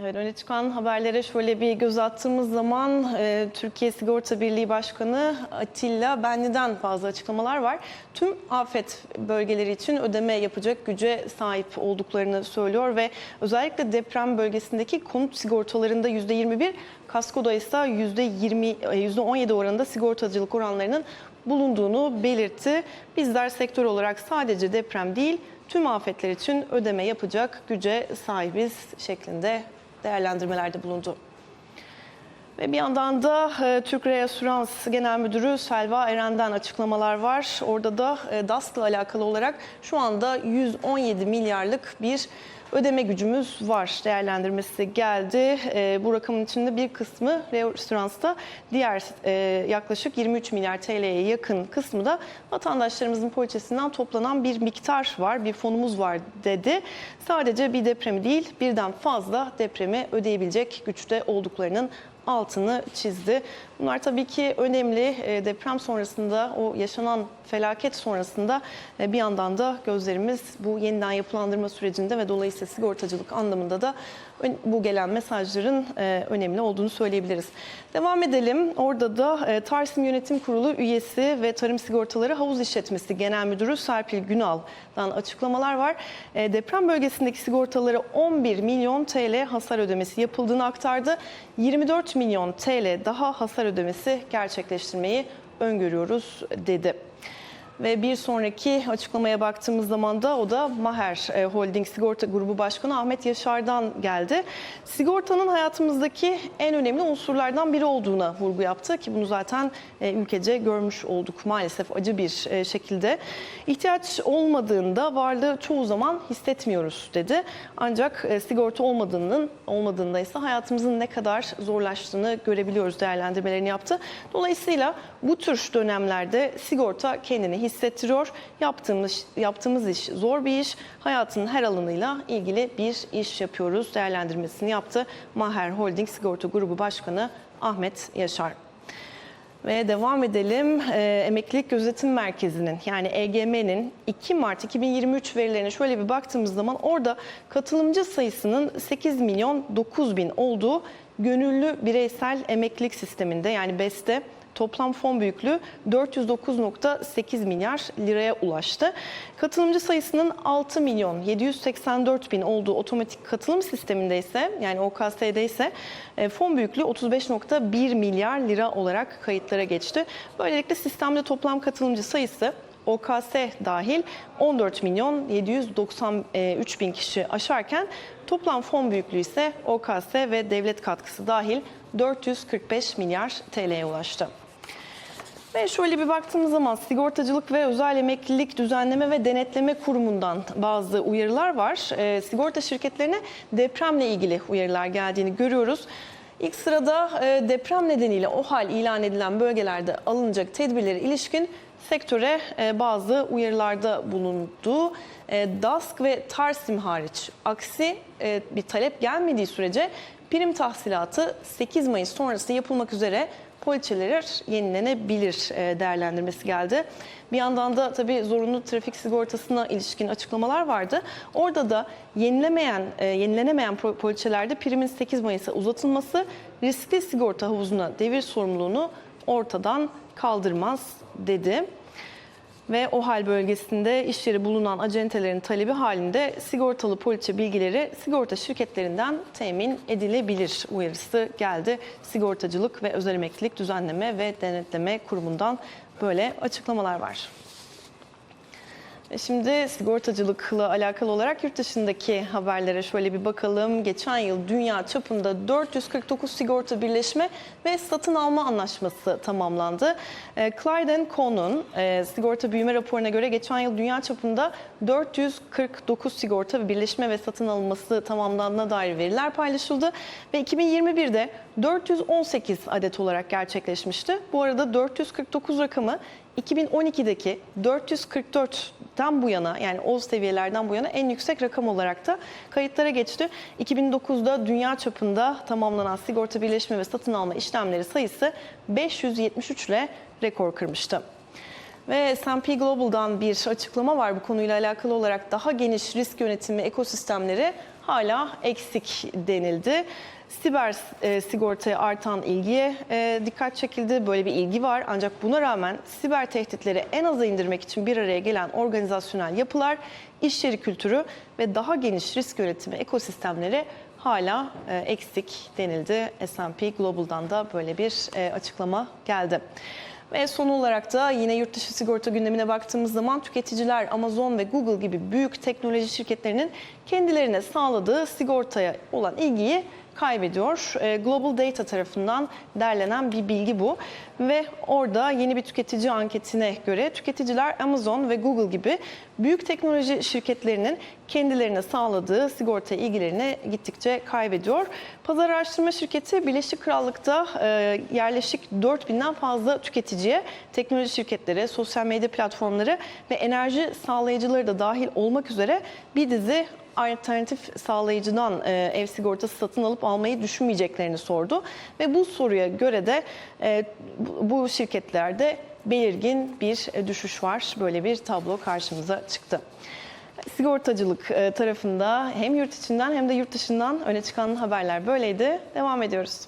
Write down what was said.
Evet, öne çıkan haberlere şöyle bir göz attığımız zaman e, Türkiye Sigorta Birliği Başkanı Atilla Benli'den bazı açıklamalar var. Tüm afet bölgeleri için ödeme yapacak güce sahip olduklarını söylüyor ve özellikle deprem bölgesindeki konut sigortalarında %21, kaskoda ise %20, e, %17 oranında sigortacılık oranlarının bulunduğunu belirtti. Bizler sektör olarak sadece deprem değil, tüm afetler için ödeme yapacak güce sahibiz şeklinde değerlendirmelerde bulundu. Ve bir yandan da e, Türk Reasürans Genel Müdürü Selva Eren'den açıklamalar var. Orada da e, DASK'la alakalı olarak şu anda 117 milyarlık bir ödeme gücümüz var değerlendirmesi geldi. E, bu rakamın içinde bir kısmı Reasürans'ta diğer e, yaklaşık 23 milyar TL'ye yakın kısmı da vatandaşlarımızın poliçesinden toplanan bir miktar var, bir fonumuz var dedi. Sadece bir depremi değil birden fazla depremi ödeyebilecek güçte olduklarının altını çizdi. Bunlar tabii ki önemli. E, Deprem sonrasında o yaşanan felaket sonrasında e, bir yandan da gözlerimiz bu yeniden yapılandırma sürecinde ve dolayısıyla sigortacılık anlamında da bu gelen mesajların e, önemli olduğunu söyleyebiliriz. Devam edelim. Orada da Tarsim Yönetim Kurulu üyesi ve Tarım Sigortaları Havuz İşletmesi Genel Müdürü Serpil Günal'dan açıklamalar var. Deprem bölgesindeki sigortalara 11 milyon TL hasar ödemesi yapıldığını aktardı. 24 milyon TL daha hasar ödemesi gerçekleştirmeyi öngörüyoruz dedi. Ve bir sonraki açıklamaya baktığımız zaman da o da Maher e, Holding Sigorta Grubu Başkanı Ahmet Yaşar'dan geldi. Sigortanın hayatımızdaki en önemli unsurlardan biri olduğuna vurgu yaptı ki bunu zaten e, ülkece görmüş olduk maalesef acı bir e, şekilde. İhtiyaç olmadığında varlığı çoğu zaman hissetmiyoruz dedi. Ancak sigorta olmadığının olmadığında ise hayatımızın ne kadar zorlaştığını görebiliyoruz değerlendirmelerini yaptı. Dolayısıyla bu tür dönemlerde sigorta kendini hissettiriyor. Yaptığımız yaptığımız iş zor bir iş. Hayatın her alanıyla ilgili bir iş yapıyoruz değerlendirmesini yaptı. Maher Holding Sigorta Grubu Başkanı Ahmet Yaşar. Ve devam edelim. Ee, Emeklilik Gözetim Merkezi'nin yani EGM'nin 2 Mart 2023 verilerine şöyle bir baktığımız zaman orada katılımcı sayısının 8 milyon 9 bin olduğu gönüllü bireysel emeklilik sisteminde yani BES'te toplam fon büyüklüğü 409.8 milyar liraya ulaştı. Katılımcı sayısının 6 milyon 784 bin olduğu otomatik katılım sisteminde ise yani OKS'de ise e, fon büyüklüğü 35.1 milyar lira olarak kayıtlara geçti. Böylelikle sistemde toplam katılımcı sayısı OKS dahil 14 milyon 793 bin kişi aşarken toplam fon büyüklüğü ise OKS ve devlet katkısı dahil 445 milyar TL'ye ulaştı. Ve şöyle bir baktığımız zaman Sigortacılık ve Özel Emeklilik Düzenleme ve Denetleme Kurumu'ndan bazı uyarılar var. Ee, sigorta şirketlerine depremle ilgili uyarılar geldiğini görüyoruz. İlk sırada e, deprem nedeniyle o hal ilan edilen bölgelerde alınacak tedbirlere ilişkin sektöre e, bazı uyarılarda bulundu. E, DASK ve Tarsim hariç aksi bir talep gelmediği sürece prim tahsilatı 8 Mayıs sonrası yapılmak üzere poliçeler yenilenebilir e, değerlendirmesi geldi. Bir yandan da tabii zorunlu trafik sigortasına ilişkin açıklamalar vardı. Orada da yenilemeyen, e, yenilenemeyen poliçelerde primin 8 Mayıs'a uzatılması riskli sigorta havuzuna devir sorumluluğunu ortadan kaldırmaz dedi ve o hal bölgesinde iş yeri bulunan acentelerin talebi halinde sigortalı poliçe bilgileri sigorta şirketlerinden temin edilebilir uyarısı geldi. Sigortacılık ve Özel Emeklilik Düzenleme ve Denetleme Kurumu'ndan böyle açıklamalar var. E Şimdi sigortacılıkla alakalı olarak yurt dışındaki haberlere şöyle bir bakalım. Geçen yıl dünya çapında 449 sigorta birleşme ve satın alma anlaşması tamamlandı. E, Clyde Co'nun e, sigorta büyüme raporuna göre geçen yıl dünya çapında 449 sigorta birleşme ve satın alınması tamamlandığına dair veriler paylaşıldı. Ve 2021'de 418 adet olarak gerçekleşmişti. Bu arada 449 rakamı 2012'deki 444'ten bu yana yani o seviyelerden bu yana en yüksek rakam olarak da kayıtlara geçti. 2009'da dünya çapında tamamlanan sigorta birleşme ve satın alma işlemleri sayısı 573 ile rekor kırmıştı. Ve S&P Global'dan bir açıklama var bu konuyla alakalı olarak daha geniş risk yönetimi ekosistemleri hala eksik denildi. Siber e, sigortaya artan ilgiye e, dikkat çekildi. Böyle bir ilgi var. Ancak buna rağmen siber tehditleri en aza indirmek için bir araya gelen organizasyonel yapılar, iş yeri kültürü ve daha geniş risk yönetimi ekosistemleri hala e, eksik denildi. S&P Global'dan da böyle bir e, açıklama geldi. Ve son olarak da yine yurt dışı sigorta gündemine baktığımız zaman tüketiciler Amazon ve Google gibi büyük teknoloji şirketlerinin kendilerine sağladığı sigortaya olan ilgiyi kaybediyor. E, Global Data tarafından derlenen bir bilgi bu. Ve orada yeni bir tüketici anketine göre tüketiciler Amazon ve Google gibi büyük teknoloji şirketlerinin kendilerine sağladığı sigorta ilgilerini gittikçe kaybediyor. Pazar araştırma şirketi Birleşik Krallık'ta e, yerleşik 4000'den fazla tüketiciye teknoloji şirketleri, sosyal medya platformları ve enerji sağlayıcıları da dahil olmak üzere bir dizi alternatif sağlayıcıdan e, ev sigortası satın alıp almayı düşünmeyeceklerini sordu. Ve bu soruya göre de e, bu- şirketlerde belirgin bir e, düşüş var. Böyle bir tablo karşımıza çıktı. Sigortacılık e, tarafında hem yurt içinden hem de yurt dışından öne çıkan haberler böyleydi. Devam ediyoruz.